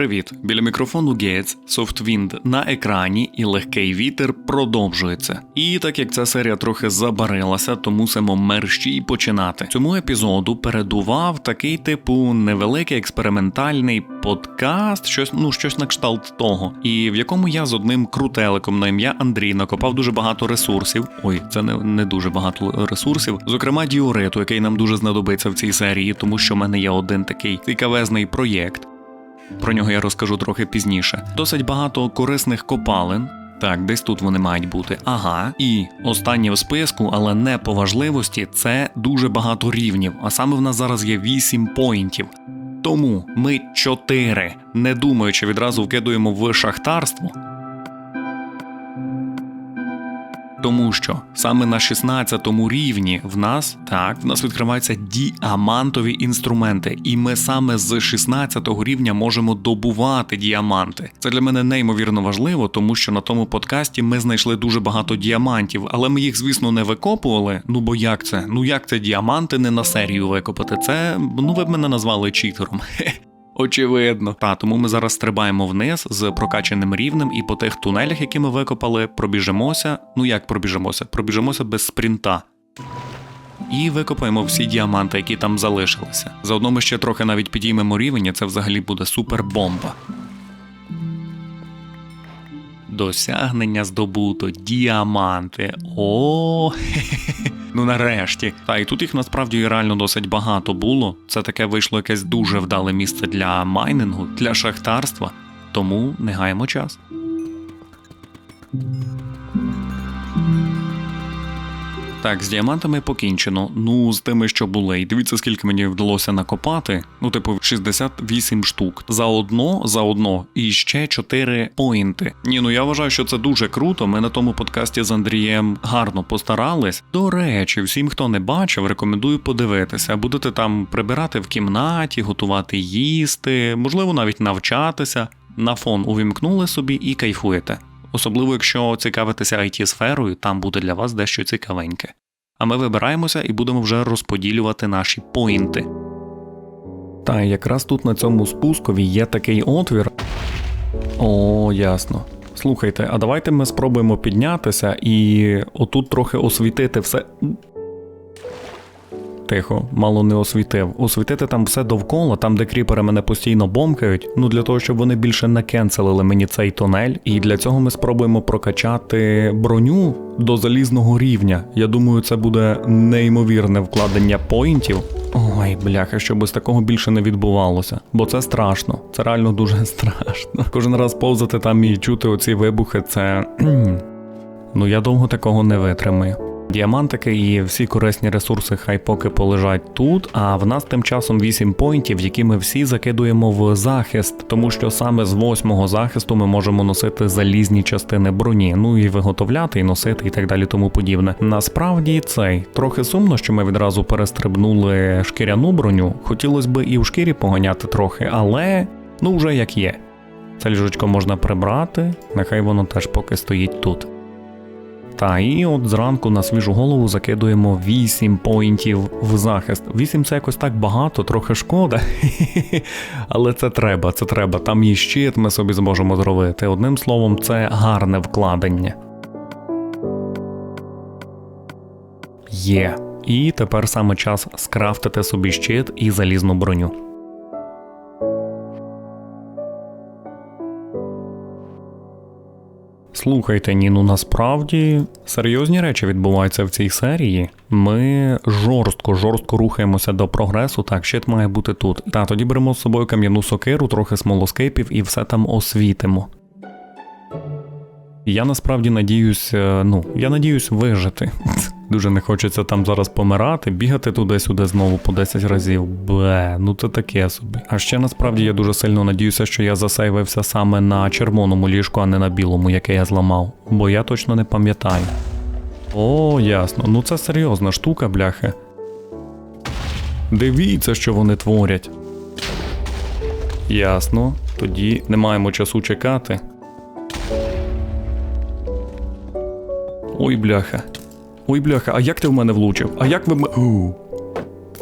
Привіт! Біля мікрофону Гейтс, Софтвінд на екрані і легкий вітер продовжується. І так як ця серія трохи забарилася, то мусимо мерщій починати. Цьому епізоду передував такий типу невеликий експериментальний подкаст, щось ну щось на кшталт того, і в якому я з одним крутеликом на ім'я Андрій накопав дуже багато ресурсів. Ой, це не, не дуже багато ресурсів. Зокрема, діориту, який нам дуже знадобиться в цій серії, тому що в мене є один такий цікавезний проєкт. Про нього я розкажу трохи пізніше. Досить багато корисних копалин. Так, десь тут вони мають бути. Ага. І останнє в списку, але не по важливості, це дуже багато рівнів. А саме в нас зараз є 8 поінтів. Тому ми 4, не думаючи, відразу вкидуємо в шахтарство. Тому що саме на 16-му рівні в нас так в нас відкриваються діамантові інструменти, і ми саме з 16-го рівня можемо добувати діаманти. Це для мене неймовірно важливо, тому що на тому подкасті ми знайшли дуже багато діамантів, але ми їх, звісно, не викопували. Ну бо як це? Ну як це діаманти не на серію викопати? Це ну ви б мене назвали читером. Очевидно. Та тому ми зараз стрибаємо вниз з прокачаним рівнем, і по тих тунелях, які ми викопали, пробіжимося. Ну як пробіжимося? Пробіжимося без спринта. І викопаємо всі діаманти, які там залишилися. Заодно ми ще трохи навіть підіймемо рівень, і це взагалі буде супер бомба. Досягнення здобуто, діаманти. О, ну нарешті. Та і тут їх насправді реально досить багато було. Це таке вийшло якесь дуже вдале місце для майнингу, для шахтарства. Тому не гаємо час. Так, з діамантами покінчено. Ну, з тими, що були. І дивіться, скільки мені вдалося накопати. Ну, типу, 68 штук. Заодно, заодно, і ще 4 поінти. Ні, ну я вважаю, що це дуже круто. Ми на тому подкасті з Андрієм гарно постарались. До речі, всім, хто не бачив, рекомендую подивитися. Будете там прибирати в кімнаті, готувати їсти, можливо, навіть навчатися. На фон увімкнули собі і кайфуєте. Особливо, якщо цікавитеся it сферою там буде для вас дещо цікавеньке. А ми вибираємося і будемо вже розподілювати наші поінти. Та якраз тут на цьому спускові є такий отвір. О, ясно. Слухайте, а давайте ми спробуємо піднятися і отут трохи освітити все. Тихо, мало не освітив. Освітити там все довкола, там, де кріпери мене постійно бомкають. Ну для того, щоб вони більше не кенселили мені цей тунель. І для цього ми спробуємо прокачати броню до залізного рівня. Я думаю, це буде неймовірне вкладення поінтів. Ой, бляха, щоб з такого більше не відбувалося, бо це страшно, це реально дуже страшно. Кожен раз повзати там і чути оці вибухи, це. ну я довго такого не витримаю. Діамантики і всі корисні ресурси хай поки полежать тут. А в нас тим часом 8 поінтів, які ми всі закидуємо в захист, тому що саме з восьмого захисту ми можемо носити залізні частини броні, ну і виготовляти, і носити, і так далі, тому подібне. Насправді цей трохи сумно, що ми відразу перестрибнули шкіряну броню. Хотілося б і в шкірі поганяти трохи, але ну вже як є. Це ліжечко можна прибрати, нехай воно теж поки стоїть тут. Та і от зранку на свіжу голову закидуємо 8 поінтів в захист. 8 це якось так багато, трохи шкода. Але це треба, це треба. Там є щит, ми собі зможемо зробити. Одним словом, це гарне вкладення. Є. І тепер саме час скрафтити собі щит і залізну броню. Слухайте, ні, ну насправді серйозні речі відбуваються в цій серії. Ми жорстко, жорстко рухаємося до прогресу. Так, щит має бути тут. Та тоді беремо з собою кам'яну сокиру, трохи смолоскипів і все там освітимо. Я насправді надіюсь, е, ну, я надіюсь вижити. Дуже не хочеться там зараз помирати, бігати туди-сюди знову по 10 разів. Бле, ну це таке собі. А ще насправді я дуже сильно надіюся, що я засейвився саме на червоному ліжку, а не на білому, яке я зламав. Бо я точно не пам'ятаю. О, ясно. Ну це серйозна штука, бляхи. Дивіться, що вони творять. Ясно. Тоді не маємо часу чекати. Ой, бляха. Ой, бляха, а як ти в мене влучив? А як ви м...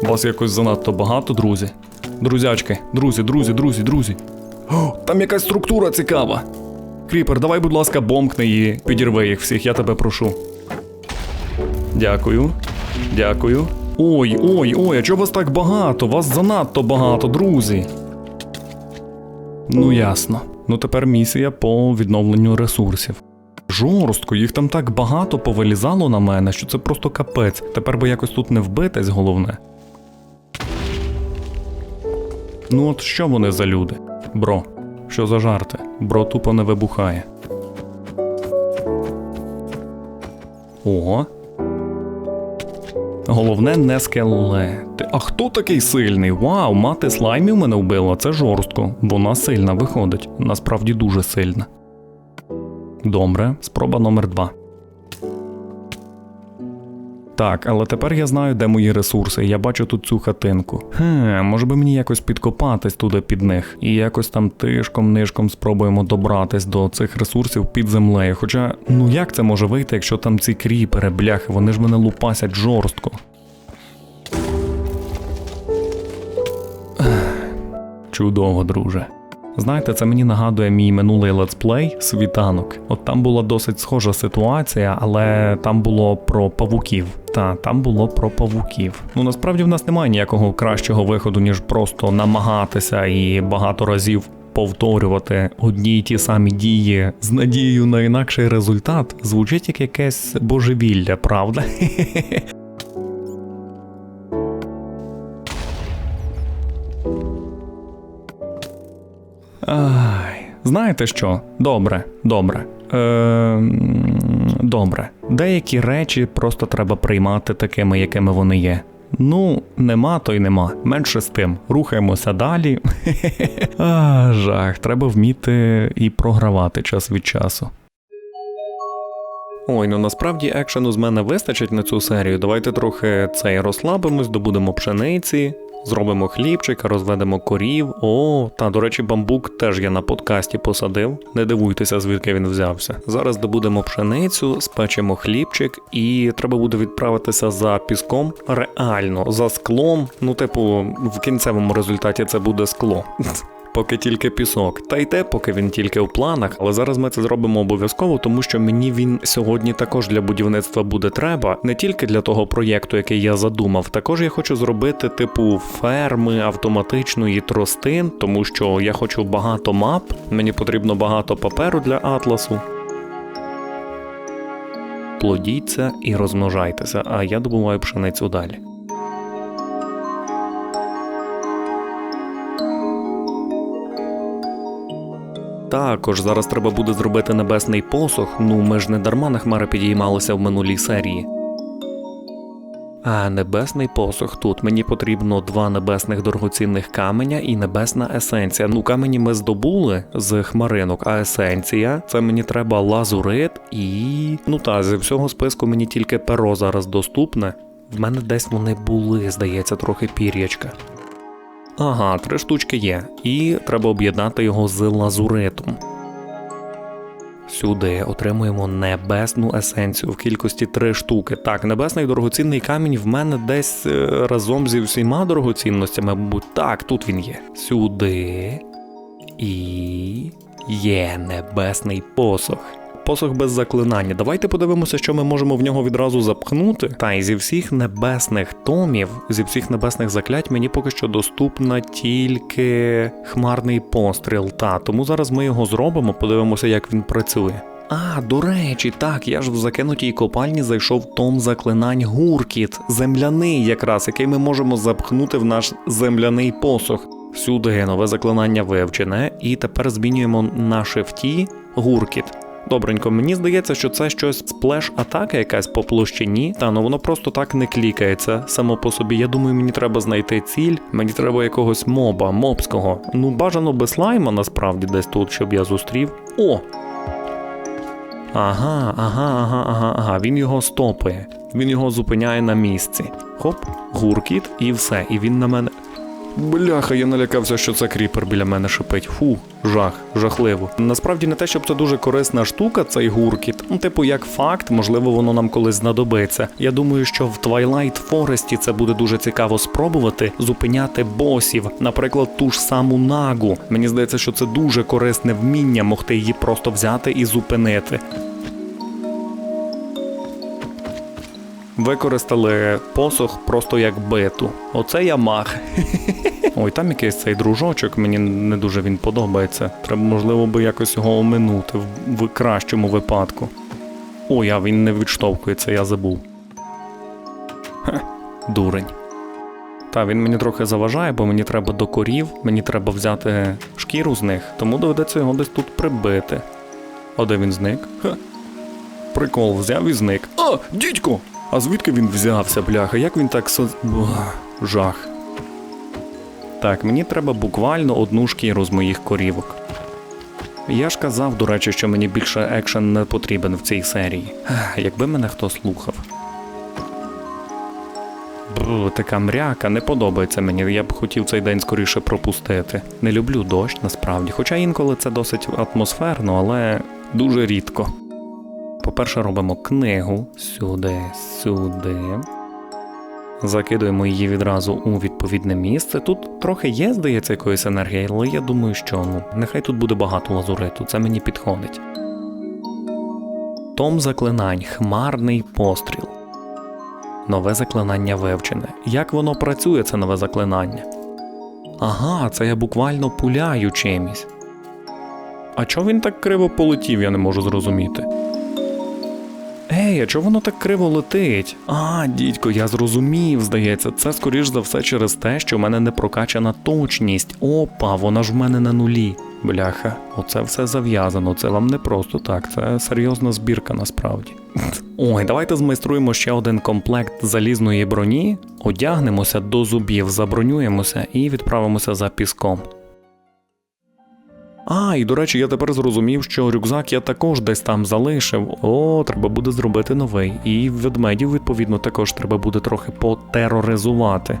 Вас якось занадто багато, друзі. Друзячки, друзі, друзі, друзі, друзі. О, там якась структура цікава. Кріпер, давай, будь ласка, бомкни її, підірви їх всіх, я тебе прошу. Дякую. Дякую. Ой, ой, ой, а чого вас так багато? Вас занадто багато, друзі. Ну ясно. Ну тепер місія по відновленню ресурсів. Жорстко, їх там так багато повилізало на мене, що це просто капець. Тепер би якось тут не вбитись, головне. Ну от що вони за люди? Бро, що за жарти? Бро тупо не вибухає. Ого. Головне не скелети. А хто такий сильний? Вау, мати слаймів мене вбила, це жорстко. Вона сильна виходить. Насправді дуже сильна. Добре, спроба номер два. Так, але тепер я знаю, де мої ресурси. Я бачу тут цю хатинку. Хм, може би мені якось підкопатись туди під них. І якось там тишком нишком спробуємо добратись до цих ресурсів під землею. Хоча, ну як це може вийти, якщо там ці кріпери, бляхи, вони ж мене лупасять жорстко. Чудово, друже. Знаєте, це мені нагадує мій минулий летсплей світанок. От там була досить схожа ситуація, але там було про павуків. Та там було про павуків. Ну насправді в нас немає ніякого кращого виходу, ніж просто намагатися і багато разів повторювати одні й ті самі дії з надією на інакший результат. Звучить як якесь божевілля, правда? Ай, знаєте що? Добре, добре. Е, добре. Деякі речі просто треба приймати такими, якими вони є. Ну, нема, то й нема. Менше з тим. Рухаємося далі. а, жах, треба вміти і програвати час від часу. Ой, ну насправді екшену з мене вистачить на цю серію. Давайте трохи цей розслабимось, добудемо пшениці, зробимо хлібчик, розведемо корів. О, та до речі, бамбук теж я на подкасті посадив. Не дивуйтеся, звідки він взявся. Зараз добудемо пшеницю, спечемо хлібчик, і треба буде відправитися за піском. Реально, за склом. Ну, типу, в кінцевому результаті це буде скло. Поки тільки пісок, та й те, поки він тільки в планах, але зараз ми це зробимо обов'язково, тому що мені він сьогодні також для будівництва буде треба, не тільки для того проєкту, який я задумав. Також я хочу зробити типу ферми автоматичної тростин, тому що я хочу багато мап, мені потрібно багато паперу для атласу. Плодіться і розмножайтеся, а я добуваю пшеницю далі. Також зараз треба буде зробити небесний посох. Ну ми ж не дарма на хмари підіймалися в минулій серії. А небесний посох тут мені потрібно два небесних дорогоцінних каменя і небесна есенція. Ну, камені ми здобули з хмаринок, а есенція це мені треба лазурит і. Ну та зі всього списку мені тільки перо зараз доступне. В мене десь вони були, здається, трохи пір'ячка. Ага, три штучки є. І треба об'єднати його з лазуритом. Сюди отримуємо небесну есенцію в кількості три штуки. Так, небесний дорогоцінний камінь в мене десь е, разом зі всіма дорогоцінностями, мабуть, так, тут він є. Сюди. І є небесний посох. Посох без заклинання. Давайте подивимося, що ми можемо в нього відразу запхнути. Та й зі всіх небесних томів, зі всіх небесних заклять мені поки що доступна тільки хмарний постріл. Та тому зараз ми його зробимо, подивимося, як він працює. А, до речі, так, я ж в закинутій копальні зайшов том заклинань гуркіт, земляний якраз, який ми можемо запхнути в наш земляний посох. Всюди нове заклинання вивчене, і тепер змінюємо на шифті гуркіт. Добренько, мені здається, що це щось сплеш атака якась по площині, та ну воно просто так не клікається само по собі. Я думаю, мені треба знайти ціль, мені треба якогось моба, мобського. Ну бажано без слайма насправді десь тут, щоб я зустрів. О! Ага, ага, ага, ага, ага. Він його стопає. Він його зупиняє на місці. Хоп, гуркіт, і все. І він на мене. Бляха, я налякався, що це кріпер біля мене шипить. Фу, жах, жахливо. Насправді не те, щоб це дуже корисна штука, цей гуркіт. Ну, типу, як факт, можливо, воно нам колись знадобиться. Я думаю, що в Twilight Forest це буде дуже цікаво спробувати зупиняти босів, наприклад, ту ж саму нагу. Мені здається, що це дуже корисне вміння могти її просто взяти і зупинити. Використали посох просто як биту. Оце я мах. Ой, там якийсь цей дружочок, мені не дуже він подобається. Треба, можливо, би якось його оминути в, в кращому випадку. Ой, а він не відштовхується, я забув. Хе, дурень. Та він мені трохи заважає, бо мені треба до корів, мені треба взяти шкіру з них, тому доведеться його десь тут прибити. А де він зник? Ха. Прикол, взяв і зник. А, дідько! А звідки він взявся, бляха? Як він так со. Жах. Так, мені треба буквально одну шкіру з моїх корівок. Я ж казав, до речі, що мені більше екшен не потрібен в цій серії. Якби мене хто слухав. Бу, така мряка, не подобається мені. Я б хотів цей день скоріше пропустити. Не люблю дощ насправді, хоча інколи це досить атмосферно, але дуже рідко. По-перше, робимо книгу сюди, сюди. Закидуємо її відразу у відповідне місце. Тут трохи є, здається, якоїсь енергії, але я думаю, що ну, нехай тут буде багато лазуриту, це мені підходить. Том заклинань, хмарний постріл. Нове заклинання вивчене. Як воно працює, це нове заклинання? Ага, це я буквально пуляю чимось. А чого він так криво полетів, я не можу зрозуміти. Ей, а чого воно так криво летить? А, дідько, я зрозумів, здається, це скоріш за все через те, що в мене не прокачана точність. Опа, вона ж в мене на нулі. Бляха, оце все зав'язано, це вам не просто так, це серйозна збірка насправді. Ой, давайте змайструємо ще один комплект залізної броні, одягнемося до зубів, забронюємося і відправимося за піском. А, і до речі, я тепер зрозумів, що рюкзак я також десь там залишив. О, треба буде зробити новий. І ведмедів, відповідно, також треба буде трохи потероризувати.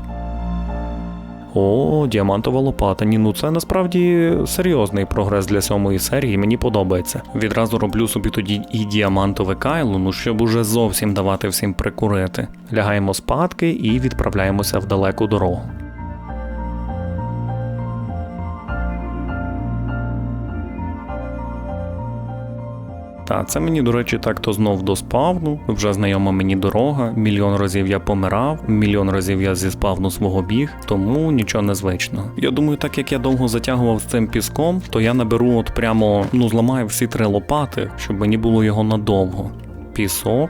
О, діамантова лопата. Ні, ну це насправді серйозний прогрес для сьомої серії, мені подобається. Відразу роблю собі тоді і діамантове кайло, ну щоб уже зовсім давати всім прикурити. Лягаємо спадки і відправляємося в далеку дорогу. Та це мені, до речі, так то знов до спавну. Вже знайома мені дорога. Мільйон разів я помирав, мільйон разів я зі спавну свого біг, тому нічого незвичного. Я думаю, так як я довго затягував з цим піском, то я наберу от прямо ну зламаю всі три лопати, щоб мені було його надовго. Пісок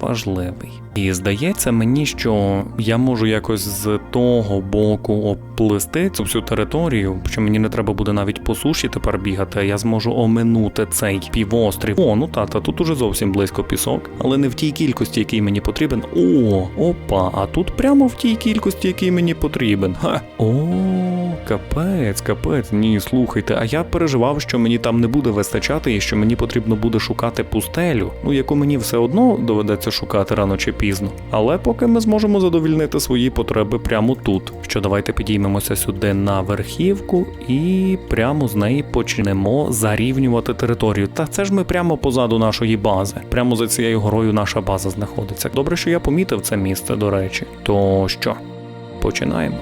важливий. І здається мені, що я можу якось з того боку оплисти цю всю територію, що мені не треба буде навіть по суші тепер бігати, а я зможу оминути цей півострів. О, ну та, та тут уже зовсім близько пісок, але не в тій кількості, який мені потрібен. О, опа, а тут прямо в тій кількості, який мені потрібен. Ха. О, капець, капець. Ні, слухайте, а я переживав, що мені там не буде вистачати і що мені потрібно буде шукати пустелю, ну яку мені все одно доведеться шукати рано чи пізно. Але поки ми зможемо задовільнити свої потреби прямо тут. Що давайте підіймемося сюди на верхівку і прямо з неї почнемо зарівнювати територію. Та це ж ми прямо позаду нашої бази. Прямо за цією горою наша база знаходиться. Добре, що я помітив це місце, до речі. То що, починаємо.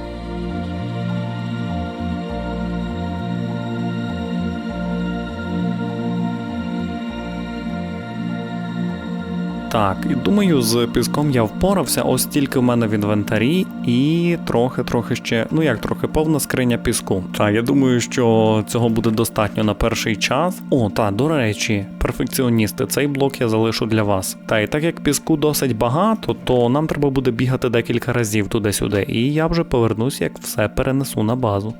Так, і думаю, з піском я впорався, ось тільки в мене в інвентарі, і трохи-трохи ще, ну як трохи повна скриня піску. Так, я думаю, що цього буде достатньо на перший час. О, та, до речі, перфекціоністи, цей блок я залишу для вас. Та і так як піску досить багато, то нам треба буде бігати декілька разів туди-сюди, і я вже повернусь, як все перенесу на базу.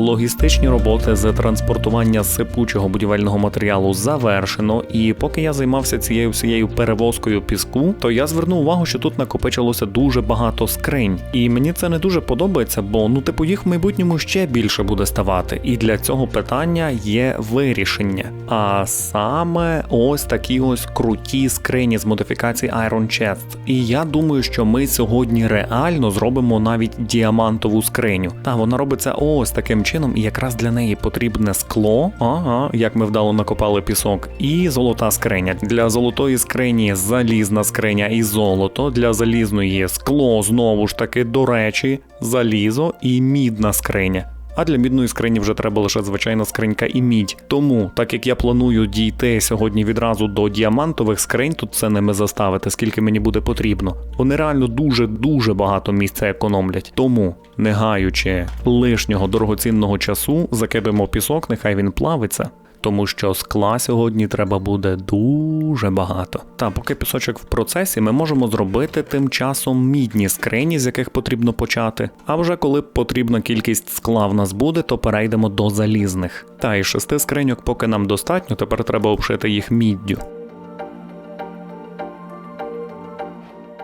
Логістичні роботи з транспортування сипучого будівельного матеріалу завершено, і поки я займався цією всією перевозкою піску, то я звернув увагу, що тут накопичилося дуже багато скринь. І мені це не дуже подобається, бо ну типу їх в майбутньому ще більше буде ставати. І для цього питання є вирішення. А саме ось такі ось круті скрині з модифікації Iron Chest. І я думаю, що ми сьогодні реально зробимо навіть діамантову скриню. Та вона робиться ось таким чином, і якраз для неї потрібне скло. Ага, як ми вдало накопали пісок, і золота скриня. Для золотої скрині залізна скриня і золото. Для залізної скло знову ж таки, до речі, залізо і мідна скриня. А для мідної скрині вже треба лише звичайна скринька і мідь. Тому, так як я планую дійти сьогодні відразу до діамантових скринь, тут це ними заставити, скільки мені буде потрібно. Вони реально дуже дуже багато місця економлять. Тому, не гаючи лишнього дорогоцінного часу, закидаємо пісок, нехай він плавиться. Тому що скла сьогодні треба буде дуже багато. Та поки пісочок в процесі, ми можемо зробити тим часом мідні скрині, з яких потрібно почати. А вже коли потрібна кількість скла в нас буде, то перейдемо до залізних. Та із шести скриньок, поки нам достатньо, тепер треба обшити їх міддю.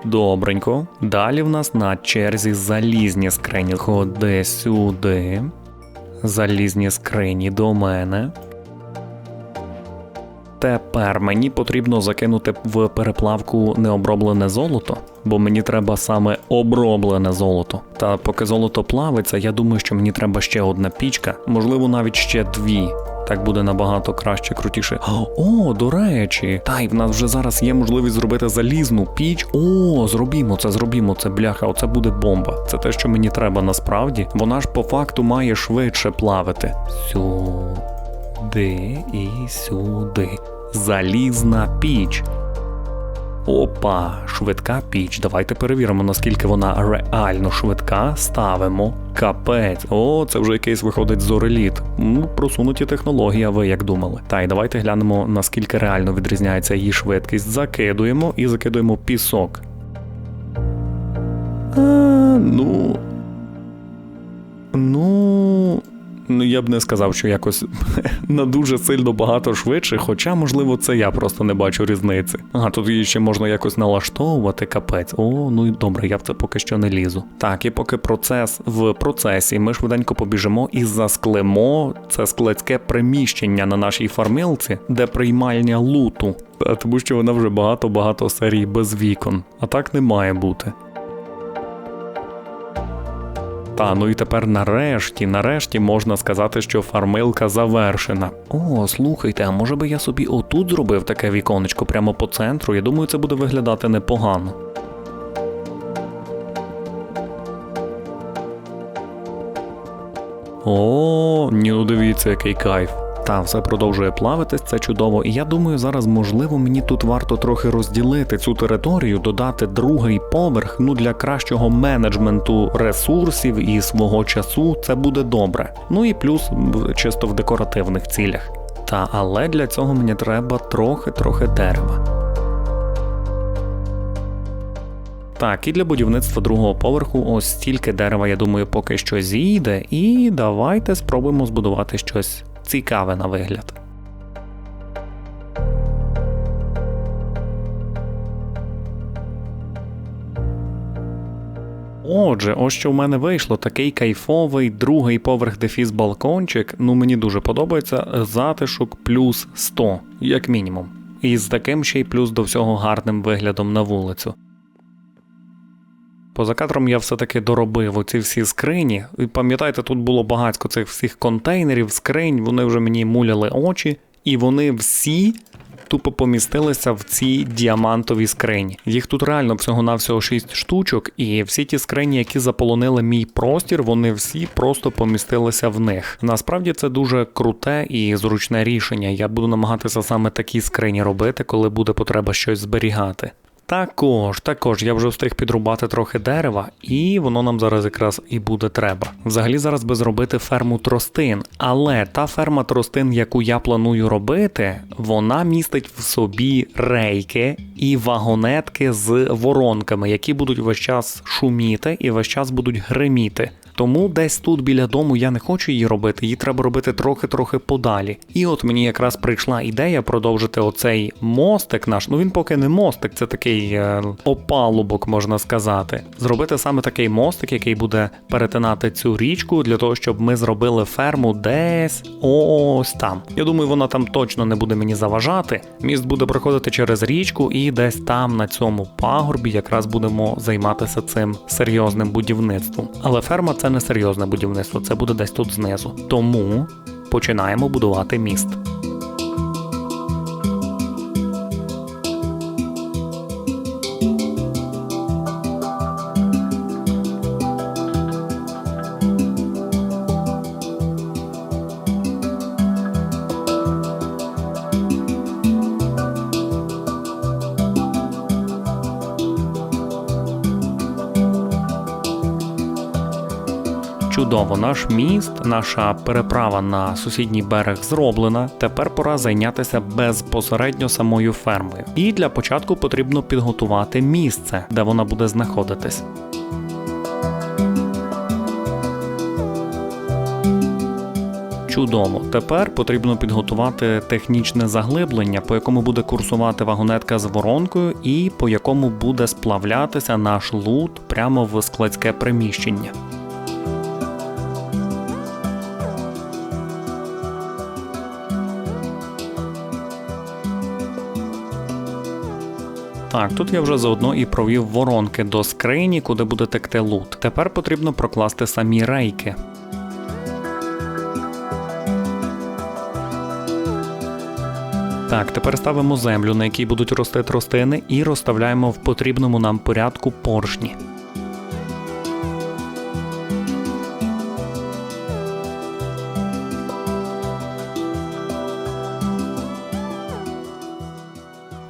Добренько. Далі в нас на черзі залізні скрині. Ходи сюди. Залізні скрині до мене. Тепер мені потрібно закинути в переплавку необроблене золото, бо мені треба саме оброблене золото. Та поки золото плавиться, я думаю, що мені треба ще одна пічка, можливо, навіть ще дві. Так буде набагато краще, крутіше. О, до речі, та й в нас вже зараз є можливість зробити залізну піч. О, зробімо це, зробімо це, бляха, оце буде бомба. Це те, що мені треба насправді. Вона ж по факту має швидше плавити. Сюди і сюди. Залізна піч. Опа, швидка піч. Давайте перевіримо, наскільки вона реально швидка. Ставимо. Капець. О, це вже якийсь виходить зореліт. Ну, просунуті технології, а ви як думали. Та й давайте глянемо, наскільки реально відрізняється її швидкість. Закидуємо і закидуємо пісок. А, ну. Ну. Ну, я б не сказав, що якось на дуже сильно багато швидше, хоча, можливо, це я просто не бачу різниці. Ага, тут її ще можна якось налаштовувати, капець. О, ну і добре, я в це поки що не лізу. Так, і поки процес в процесі, ми швиденько побіжимо і засклемо це складське приміщення на нашій фармилці, де приймальня луту. Тому що вона вже багато-багато серій без вікон. А так не має бути. Та ну і тепер нарешті, нарешті можна сказати, що фармилка завершена. О, слухайте, а може би я собі отут зробив таке віконечко прямо по центру? Я думаю, це буде виглядати непогано. О, ні, ну дивіться, який кайф. Та все продовжує плавитись, це чудово. І я думаю, зараз можливо мені тут варто трохи розділити цю територію, додати другий поверх. Ну для кращого менеджменту ресурсів і свого часу це буде добре. Ну і плюс чисто в декоративних цілях. Та але для цього мені треба трохи-трохи дерева. Так, і для будівництва другого поверху ось стільки дерева, я думаю, поки що зійде. І давайте спробуємо збудувати щось цікаве на вигляд. Отже, ось що в мене вийшло. Такий кайфовий другий поверх дефіс балкончик. Ну мені дуже подобається. Затишок плюс 100, як мінімум. І з таким ще й плюс до всього гарним виглядом на вулицю. Поза кадром я все-таки доробив оці всі скрині. І пам'ятаєте, тут було багатько цих всіх контейнерів, скринь, вони вже мені муляли очі, і вони всі тупо помістилися в ці діамантові скрині. Їх тут реально всього-навсього 6 штучок, і всі ті скрині, які заполонили мій простір, вони всі просто помістилися в них. Насправді це дуже круте і зручне рішення. Я буду намагатися саме такі скрині робити, коли буде потреба щось зберігати. Також, також я вже встиг підрубати трохи дерева, і воно нам зараз якраз і буде треба. Взагалі зараз би зробити ферму тростин, але та ферма тростин, яку я планую робити, вона містить в собі рейки і вагонетки з воронками, які будуть весь час шуміти і весь час будуть гриміти. Тому десь тут біля дому я не хочу її робити, її треба робити трохи-трохи подалі. І от мені якраз прийшла ідея продовжити оцей мостик наш. Ну він поки не мостик, це такий е, опалубок, можна сказати. Зробити саме такий мостик, який буде перетинати цю річку, для того, щоб ми зробили ферму десь ось там. Я думаю, вона там точно не буде мені заважати. Міст буде проходити через річку, і десь там на цьому пагорбі якраз будемо займатися цим серйозним будівництвом. Але ферма це не серйозне будівництво, це буде десь тут знизу. Тому починаємо будувати міст. Чудово, наш міст, наша переправа на сусідній берег зроблена. Тепер пора зайнятися безпосередньо самою фермою. І для початку потрібно підготувати місце, де вона буде знаходитись. Чудово. Тепер потрібно підготувати технічне заглиблення, по якому буде курсувати вагонетка з воронкою, і по якому буде сплавлятися наш лут прямо в складське приміщення. Так, тут я вже заодно і провів воронки до скрині, куди буде текти лут. Тепер потрібно прокласти самі рейки. Так, тепер ставимо землю, на якій будуть рости тростини, і розставляємо в потрібному нам порядку поршні.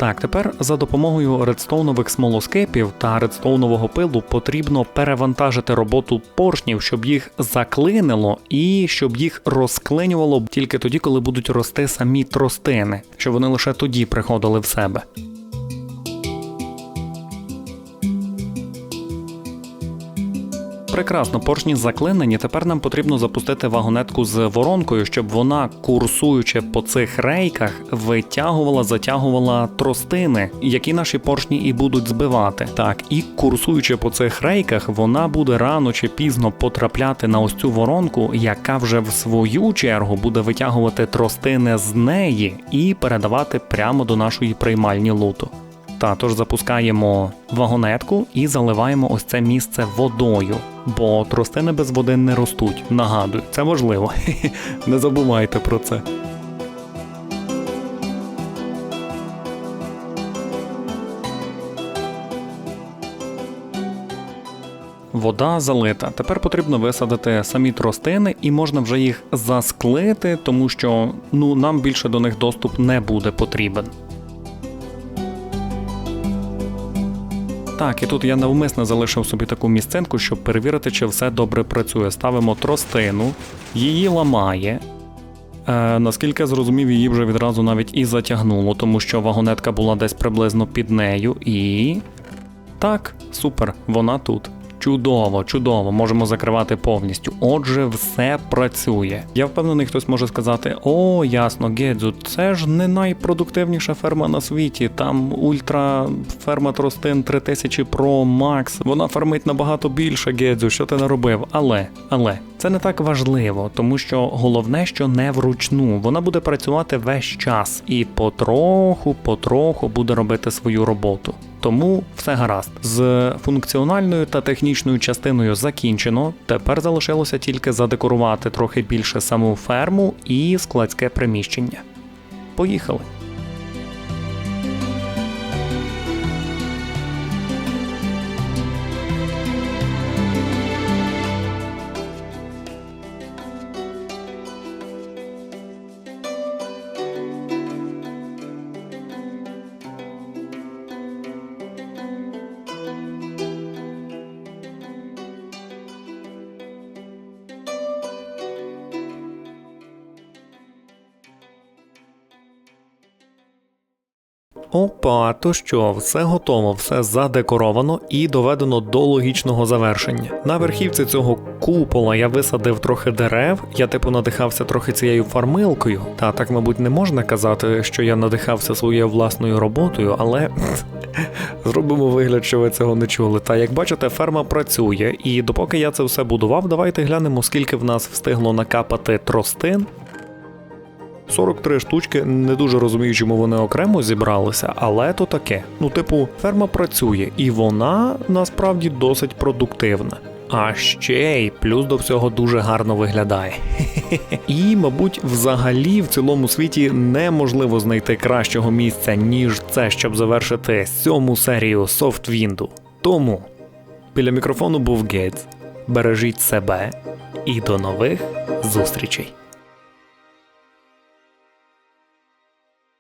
Так, тепер за допомогою редстоунових смолоскипів та редстоунового пилу потрібно перевантажити роботу поршнів, щоб їх заклинило і щоб їх розклинювало тільки тоді, коли будуть рости самі тростини, щоб вони лише тоді приходили в себе. Прекрасно, поршні заклинені. Тепер нам потрібно запустити вагонетку з воронкою, щоб вона, курсуючи по цих рейках, витягувала, затягувала тростини, які наші поршні і будуть збивати. Так, і курсуючи по цих рейках, вона буде рано чи пізно потрапляти на ось цю воронку, яка вже в свою чергу буде витягувати тростини з неї і передавати прямо до нашої приймальні луту. Та тож запускаємо вагонетку і заливаємо ось це місце водою, бо тростини без води не ростуть. Нагадую, це важливо. Не забувайте про це. Вода залита. Тепер потрібно висадити самі тростини, і можна вже їх засклити, тому що ну нам більше до них доступ не буде потрібен. Так, і тут я навмисно залишив собі таку місцинку, щоб перевірити, чи все добре працює. Ставимо тростину, її ламає. Е, Наскільки я зрозумів, її вже відразу навіть і затягнуло, тому що вагонетка була десь приблизно під нею, і. Так, супер, вона тут. Чудово, чудово, можемо закривати повністю. Отже, все працює. Я впевнений, хтось може сказати: о, ясно, Гедзу, це ж не найпродуктивніша ферма на світі. Там ультра ферма Тростин 3000 Pro Max. Вона фермить набагато більше Гедзу, що ти наробив. Але, але. Це не так важливо, тому що головне, що не вручну, вона буде працювати весь час і потроху, потроху буде робити свою роботу. Тому все гаразд. З функціональною та технічною частиною закінчено. Тепер залишилося тільки задекорувати трохи більше саму ферму і складське приміщення. Поїхали! Опа, то що, все готово, все задекоровано і доведено до логічного завершення. На верхівці цього купола я висадив трохи дерев, я типу надихався трохи цією фармилкою. Та так, мабуть, не можна казати, що я надихався своєю власною роботою, але зробимо вигляд, що ви цього не чули. Та як бачите, ферма працює, і допоки я це все будував, давайте глянемо, скільки в нас встигло накапати тростин. 43 штучки, не дуже розумію, чому вони окремо зібралися, але то таке. Ну, типу, ферма працює, і вона насправді досить продуктивна. А ще й плюс до всього дуже гарно виглядає. І, мабуть, взагалі в цілому світі неможливо знайти кращого місця, ніж це, щоб завершити сьому серію Softwindu. Тому біля мікрофону був Гейтс. Бережіть себе і до нових зустрічей.